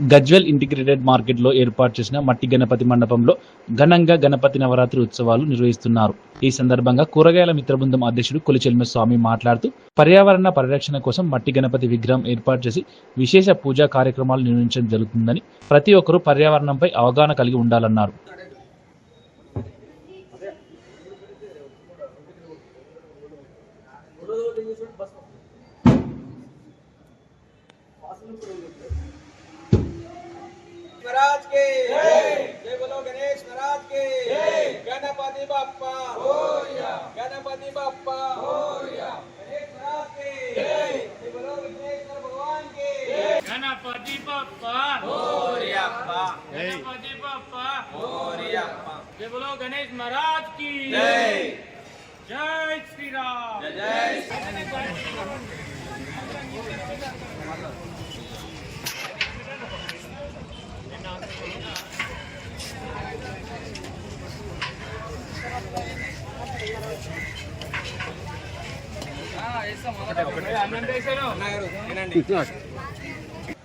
Gajwel integrated మార్కెట్లో ఏర్పాటు చేసిన మట్టి గణపతి మండపంలో ఘనంగా గణపతి నవరాత్రి ఉత్సవాలు నిర్వహిస్తున్నారు. ఈ సందర్భంగా కూరగాయల మిత్రబృందం అధ్యక్షుడు కొలిచెల్మ స్వామి మాట్లాడుతూ పర్యావరణ పరిరక్షణ కోసం మట్టి గణపతి విగ్రహం ఏర్పాటు చేసి విశేష పూజా కార్యక్రమాలు నిర్వహించడం జరుగుతుందని ప్రతి ఒక్కరూ పర్యావరణంపై అవగాహన కలిగి ఉండాలన్నారు. के जय बोलो गणेश महाराज के गणपति बाप्पा गणपति बाप्पा गणेश महाराज के जय बोलो विघ्नेश्वर भगवान के गणपति बप्पा मोरियाप्पा गणपति बप्पा मोरियाप्पा जय बोलो गणेश महाराज की जय जय श्री राम जय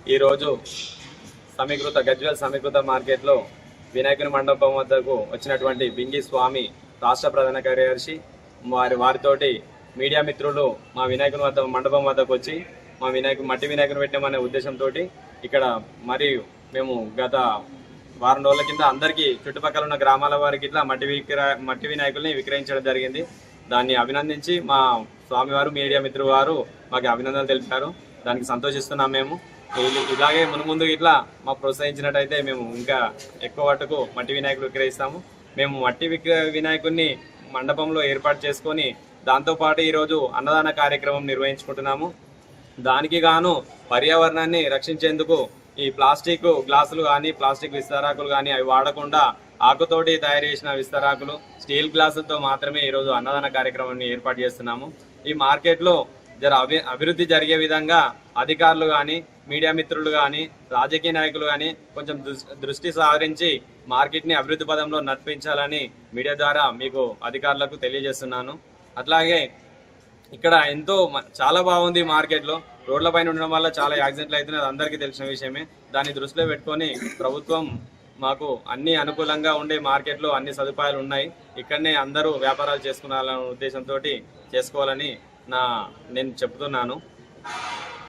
ఈరోజు సమీకృత గజ్వేల్ సమీకృత మార్కెట్లో వినాయకుని మండపం వద్దకు వచ్చినటువంటి బింగి స్వామి రాష్ట్ర ప్రధాన కార్యదర్శి వారి వారితోటి మీడియా మిత్రులు మా వినాయకుని వద్ద మండపం వద్దకు వచ్చి మా వినాయకు మట్టి వినాయకుని పెట్టామనే ఉద్దేశంతో ఇక్కడ మరియు మేము గత వారం రోజుల కింద అందరికీ చుట్టుపక్కల ఉన్న గ్రామాల వారికి ఇట్లా మట్టి విక్ర మట్టి వినాయకుల్ని విక్రయించడం జరిగింది. దాన్ని అభినందించి మా స్వామివారు మీడియా మిత్రులు వారు మాకు అభినందనలు తెలిపారు. దానికి సంతోషిస్తున్నాం మేము. ఇలాగే ఇలాగే మునుముందు ఇట్లా మాకు ప్రోత్సహించినట్టయితే మేము ఇంకా ఎక్కువ మట్టుకు మట్టి వినాయకుడు విక్రయిస్తాము. మేము మట్టి వినాయకుడిని మండపంలో ఏర్పాటు చేసుకొని దాంతోపాటు ఈరోజు అన్నదాన కార్యక్రమం నిర్వహించుకుంటున్నాము. దానికి గాను పర్యావరణాన్ని రక్షించేందుకు ఈ ప్లాస్టిక్ గ్లాసులు కానీ ప్లాస్టిక్ విస్తరాకులు కానీ అవి వాడకుండా ఆకుతోటి తయారు చేసిన విస్తరాకులు స్టీల్ గ్లాసులతో మాత్రమే ఈరోజు అన్నదాన కార్యక్రమాన్ని ఏర్పాటు చేస్తున్నాము. ఈ మార్కెట్లో జర అభి అభివృద్ధి జరిగే విధంగా అధికారులు కానీ మీడియా మిత్రులు కానీ రాజకీయ నాయకులు కానీ కొంచెం దృష్టి సారించి మార్కెట్ని అభివృద్ధి పదంలో నడిపించాలని మీడియా ద్వారా మీకు అధికారులకు తెలియజేస్తున్నాను. అట్లాగే ఇక్కడ ఎంతో చాలా బాగుంది మార్కెట్లో. రోడ్ల పైన ఉండడం వల్ల చాలా యాక్సిడెంట్లు అవుతున్నాయి అది అందరికీ తెలిసిన విషయమే. దాన్ని దృష్టిలో పెట్టుకొని ప్రభుత్వం మాకు అన్ని అనుకూలంగా ఉండే మార్కెట్లో అన్ని సదుపాయాలు ఉన్నాయి. ఇక్కడనే అందరూ వ్యాపారాలు చేసుకున్నారనే ఉద్దేశంతో చేసుకోవాలని నా నేను చెప్తున్నాను.